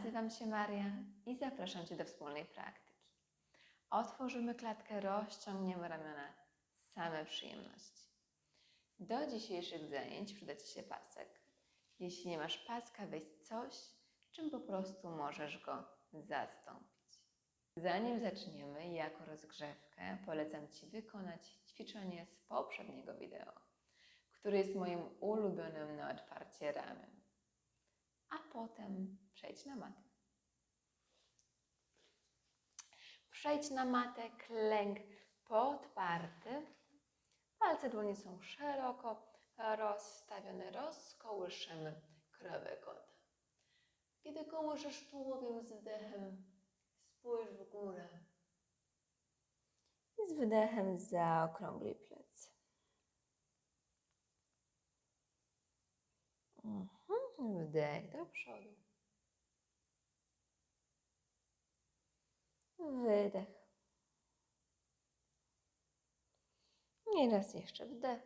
Nazywam się Maria i zapraszam Cię do wspólnej praktyki. Otworzymy klatkę, rozciągniemy ramiona, same przyjemności. Do dzisiejszych zajęć przyda Ci się pasek. Jeśli nie masz paska, weź coś, czym po prostu możesz go zastąpić. Zanim zaczniemy, jako rozgrzewkę polecam Ci wykonać ćwiczenie z poprzedniego wideo, które jest moim ulubionym na otwarcie ramion. A potem przejdź na matę. Przejdź na matę, klęk podparty. Palce dłoni są szeroko rozstawione. Rozkołyszymy krowę kota. Kiedy kołyszysz tułowiem z wdechem, spójrz w górę. I z wydechem zaokrągli plecy. Mhm. Wdech do przodu. Wydech. I raz jeszcze wdech.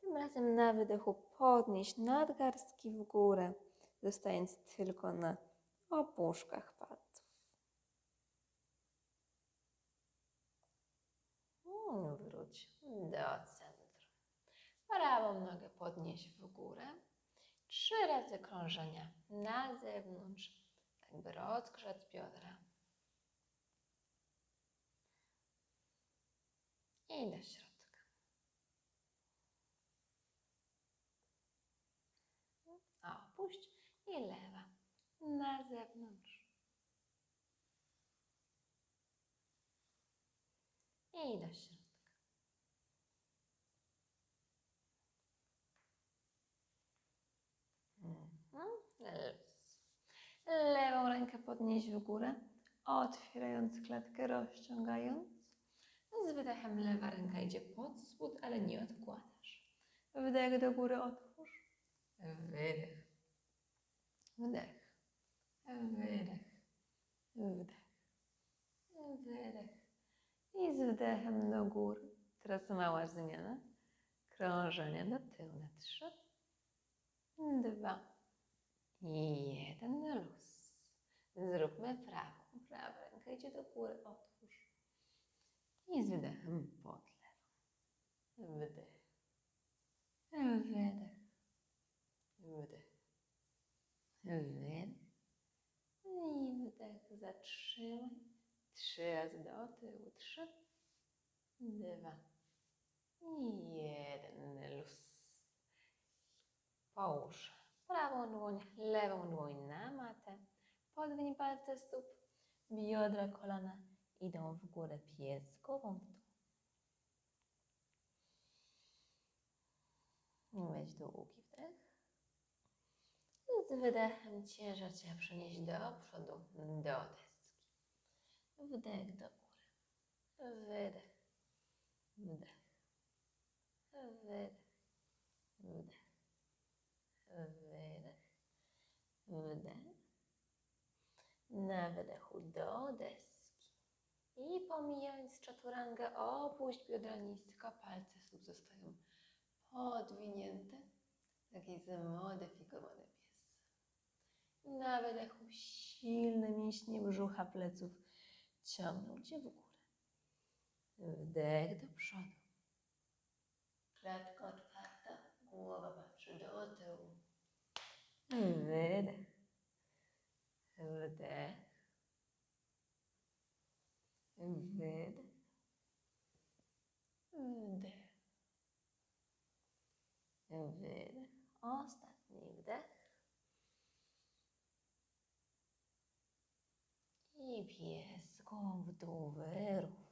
Tym razem na wydechu podnieść nadgarstki w górę, zostając tylko na opuszkach palców. Mm, Wróć do centrum. Prawą nogę podnieś w górę. Trzy razy krążenia na zewnątrz, tak by rozgrzać biodra. I do środka. Opuść i lewa na zewnątrz. I do środka. Mhm. Luz. Lewą rękę podnieś w górę, otwierając klatkę, rozciągając. Z wydechem lewa ręka idzie pod spód, ale nie odkładasz. Wdech do góry otwórz. Wydech. Wdech. Wydech. Wdech. Wydech. I z wdechem do góry. Teraz mała zmiana. Krążenie do tyłu na trzy dwa jeden luz. Zróbmy prawą. Prawa ręka idzie do góry, otwórz. I z wydechem pod lewą. Wdech. Wydech. Wdech. Wydech. I wdech. Zatrzymaj. Trzy razy do tyłu. Trzy. Dwa. I jeden luz. Połóż prawą dłoń, lewą dłoń na matę. Podwiń palce stóp, biodra, kolana idą w górę, pies głową w dół. Weź długi wdech. Z wydechem ciężar Cię przenieść do przodu, do deski. Wdech do góry. Wydech. Wdech. Wydech. Wdech. Wydech. Wdech. Na wydechu do deski. I pomijając czaturangę, opuść biodra nisko, palce stóp zostają podwinięte. Taki zmodyfikowany pies. Na wydechu silne mięśnie brzucha, pleców ciągną Cię w górę. Wdech do przodu. Klatka otwarta, głowa patrzy do tyłu. Wydech. Wdech. Wydech. Wdech. Wydech. Ostatni wdech. I pies w dół wyrównaj.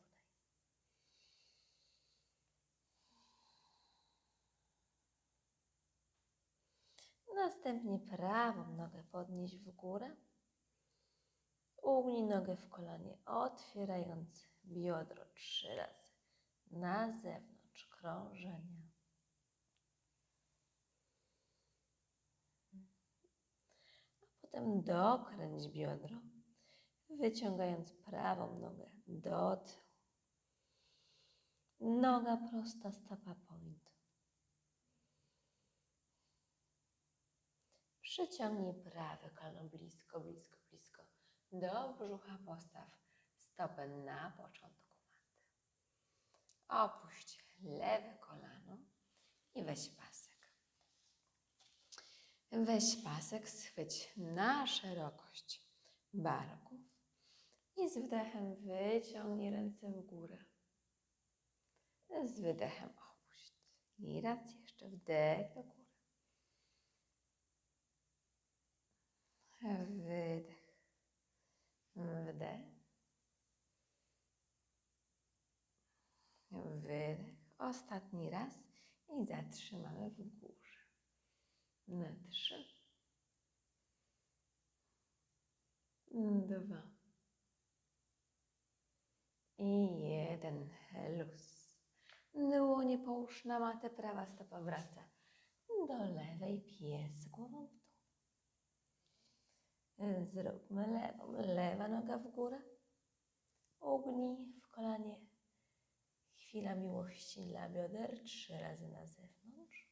Następnie prawą nogę podnieś w górę. Ugnij nogę w kolanie, otwierając biodro trzy razy na zewnątrz krążenia. A potem dokręć biodro, wyciągając prawą nogę do tyłu. Noga prosta, stopa point. Przyciągnij prawe kolano blisko, blisko do brzucha. Postaw stopę na początku maty. Opuść lewe kolano i weź pasek. Weź pasek, schwyć na szerokość barków i z wdechem wyciągnij ręce w górę. Z wydechem opuść. I raz jeszcze wdech do góry. Wydech. Wdech. Wydech. Ostatni raz i zatrzymamy w górze. Na trzy. Dwa. I jeden. Luz. Dłonie połóż na matę, prawa stopa wraca do lewej, pies głową w dół. Zróbmy lewą, lewa noga w górę. Ugnij w kolanie. Chwila miłości dla bioder, trzy razy na zewnątrz.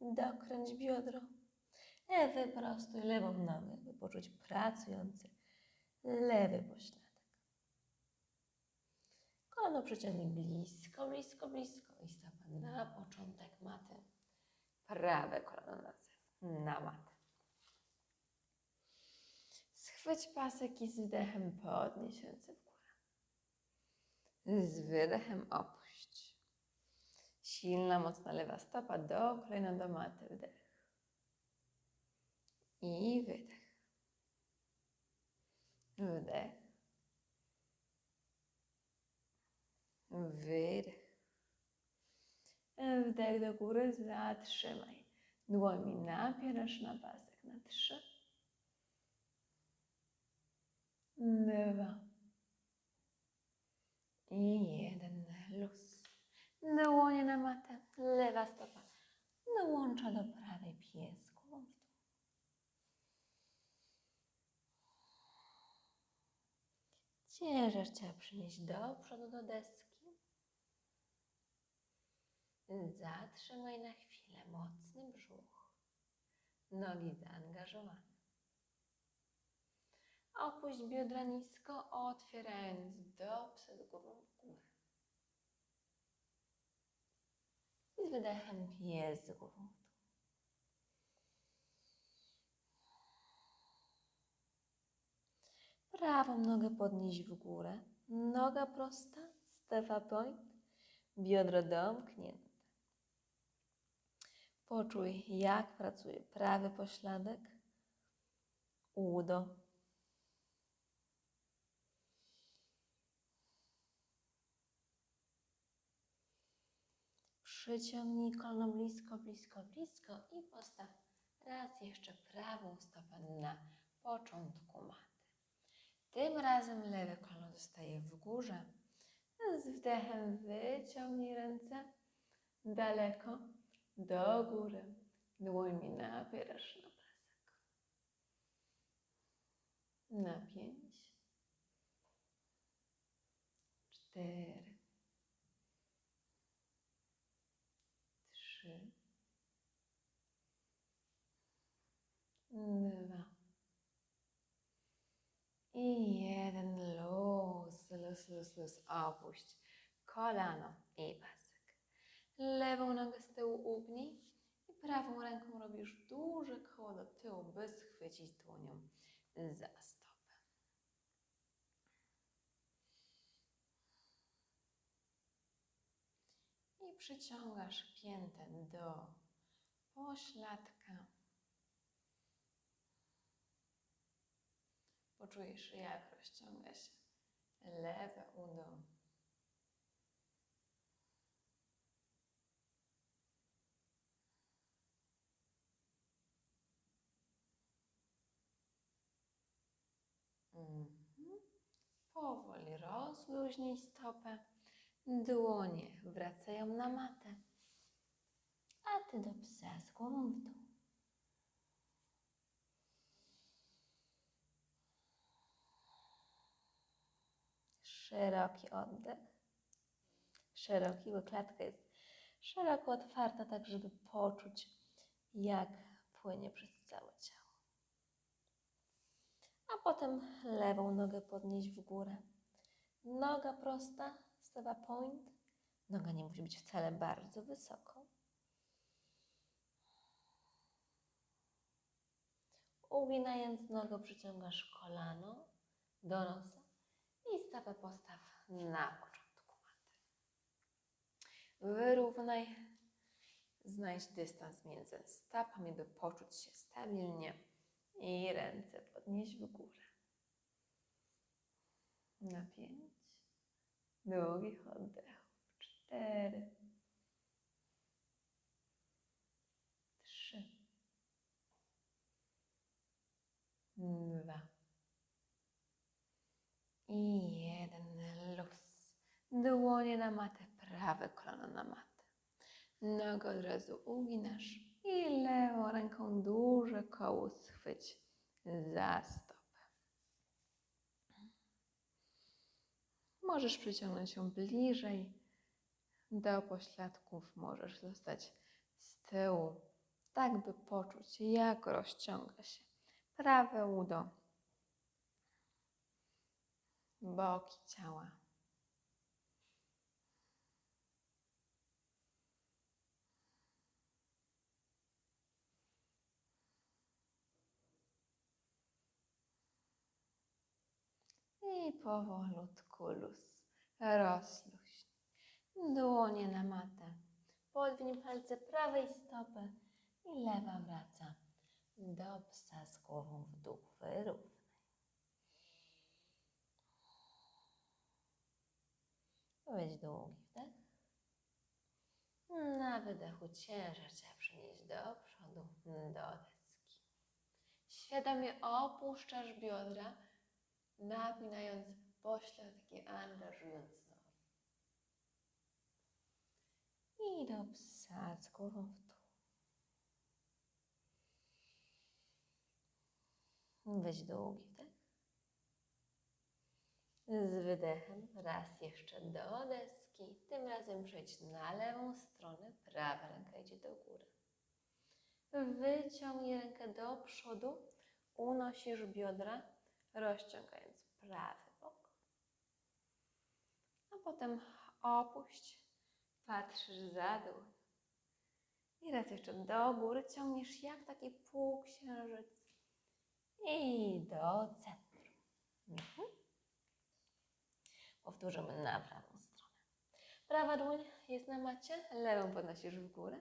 Dokręć biodro. E, wyprostuj lewą nogę, by poczuć pracujący lewy pośladek. Kolano przyciągnij blisko, blisko, blisko i stopa na początek maty. Prawe kolano na na matę. Schwyć pasek i z wdechem podnieś ręce w górę. Z wydechem opuść. Silna, mocna lewa stopa do kolana do maty. Wdech. I wydech. Wdech. Wydech. Wdech do góry, zatrzymaj. Dłońmi napierasz na pasek na trzy. Dwa. I jeden. Luz. Dłonie na matę. Lewa stopa. Dołącza do prawej pies głową. Ciężar trzeba przynieść do przodu do deski. Zatrzymaj na chwilę mocny brzuch. Nogi zaangażowane. Opuść biodra nisko, otwierając do przed głową w górę. I z wydechem pies z głową w dół. Prawą nogę podnieś w górę. Noga prosta, stefa point, biodro domknięte. Poczuj, jak pracuje prawy pośladek, udo. Przyciągnij kolano blisko, blisko, blisko i postaw raz jeszcze prawą stopę na początku maty. Tym razem lewe kolano zostaje w górze. Z wdechem wyciągnij ręce daleko do góry. Dłońmi napierasz na pasek. Na pięć, cztery, trzy, dwa i jeden. Luz, luz, luz, luz. Opuść kolano i pasek. Lewą nogę z tyłu ugnij i prawą ręką robisz duże koło do tyłu, by schwycić dłonią za stopę. I przyciągasz piętę do pośladka. Poczujesz, jak rozciąga się lewe udo. Mhm. Powoli rozluźnij stopę. Dłonie wracają na matę. A ty do psa z głową w dół. Szeroki oddech. Szeroki, bo klatka jest Szeroko otwarta, tak żeby poczuć, jak płynie przez całe ciało. A potem lewą nogę podnieść w górę. Noga prosta, stawa point. Noga nie musi być wcale bardzo wysoko. Uginając nogę, przyciągasz kolano do nosa i stawę postaw na początku maty. Wyrównaj, znajdź dystans między stopami, by poczuć się stabilnie i ręce podnieść w górę. Na pięć, długich oddechów. Cztery, trzy, dwa i jeden. Luz. Dłonie na matę, prawe kolano na matę. Nogę od razu uginasz i lewą ręką duże koło schwyć za stopę. Możesz przyciągnąć się bliżej do pośladków, możesz zostać z tyłu, tak by poczuć, jak rozciąga się prawe udo, boki ciała. I powolutku luz, rozluźń. Dłonie na matę. Podwiń palce prawej stopy i lewa wraca do psa z głową w dół. Wyrównaj. Weź długi wdech. Na wydechu ciężar Cię przenieść do przodu, do deski. Świadomie opuszczasz biodra, napinając pośladki, angażując nogi. I do psa z głową w dół. Weź długi wdech. Z wydechem raz jeszcze do deski. Tym razem przejdź na lewą stronę. Prawa ręka idzie do góry. Wyciągnij rękę do przodu, unosisz biodra, rozciągając prawy bok. A potem opuść, patrzysz za dół. I raz jeszcze do góry ciągniesz jak taki półksiężyc I do centrum. Mhm. Powtórzymy na prawą stronę. Prawa dłoń jest na macie, lewą podnosisz w górę.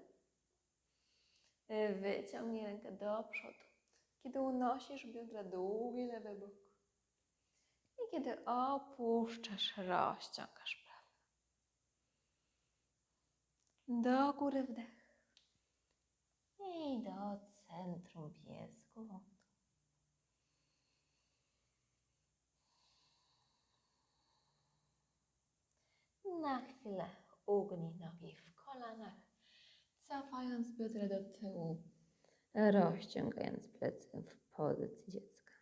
Wyciągnij rękę do przodu. Kiedy unosisz biodra, długi lewy bok. I kiedy opuszczasz, rozciągasz prawy. Do góry wdech. I do centrum pies głową w dół. Na chwilę ugnij nogi w kolanach, Cofając biodra do tyłu, rozciągając plecy w pozycji dziecka.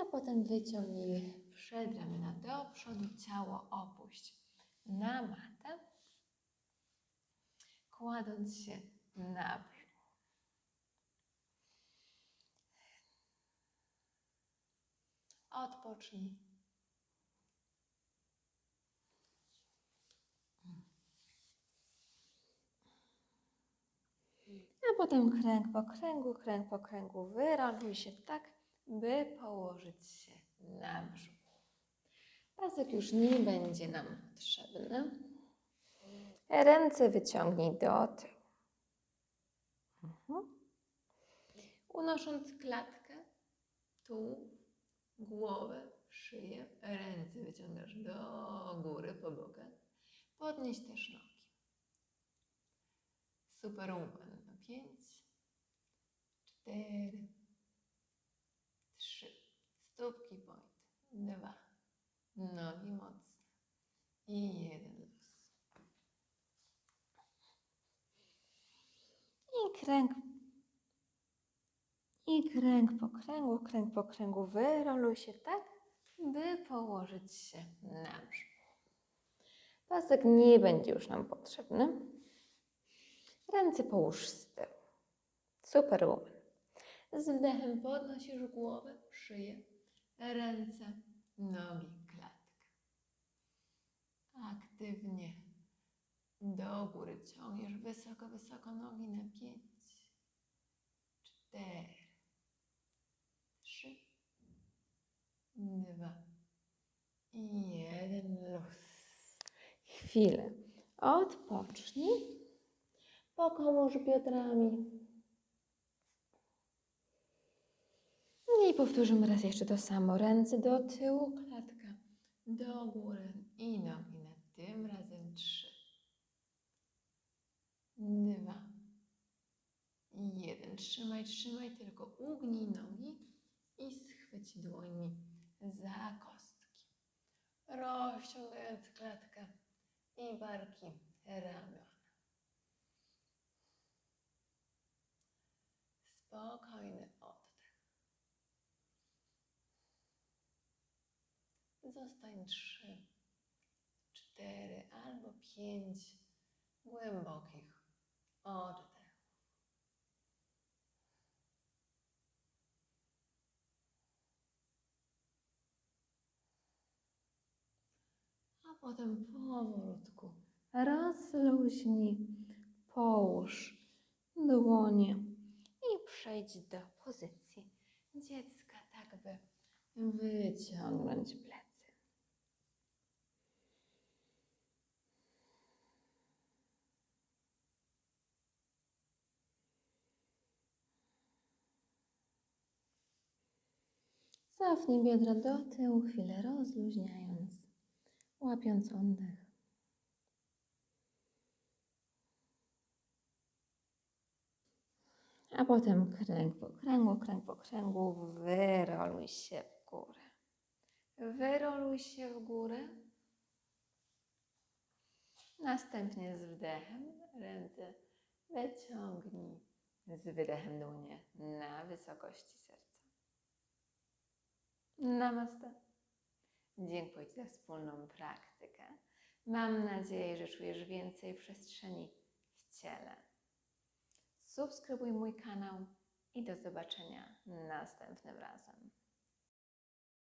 A potem wyciągnij przedramiona do przodu, ciało opuść na matę, kładąc się na brzuch. Odpocznij. A potem kręg po kręgu, kręg po kręgu. Wyroluj się tak, by położyć się na brzuchu. Pasek już nie będzie nam potrzebny. Ręce wyciągnij do tyłu. Mhm. Unosząc klatkę, tu głowę, szyję, ręce wyciągasz do góry po bokach. Podnieś też nogi. Superwoman na pięć, cztery, trzy, stópki point, dwa, nogi mocne i jeden. I kręg. I kręg po kręgu, kręg po kręgu. Wyroluj się tak, by położyć się na brzuch. Pasek nie będzie już nam potrzebny. Ręce połóż z tyłu. Superwoman. Z wdechem podnosisz głowę, szyję, ręce, nogi, klatkę. Aktywnie do góry ciągniesz wysoko, wysoko nogi na pięć, cztery, trzy, dwa i jeden luz. Chwilę. Odpocznij. Pokołóż biodrami. I powtórzymy raz jeszcze to samo. Ręce do tyłu, klatka do góry i nogi na tym razem trzy, dwa jeden. Trzymaj, trzymaj, tylko ugnij nogi i schwyć dłońmi za kostki. Rozciągając klatkę i barki, ramiona. Spokojny oddech. Zostań trzy, cztery albo pięć głębokich oddechów. A potem powolutku rozluźnij, połóż dłonie i przejdź do pozycji dziecka, tak by wyciągnąć plecy. Cofnij biodra do tyłu, chwilę rozluźniając, łapiąc oddech. A potem kręg po kręgu, kręg po kręgu, wyroluj się w górę. Wyroluj się w górę. Następnie z wdechem ręce wyciągnij, z wydechem dłonie na wysokości serca. Namaste. Dziękuję Ci za wspólną praktykę. Mam nadzieję, że czujesz więcej przestrzeni w ciele. Subskrybuj mój kanał i do zobaczenia następnym razem.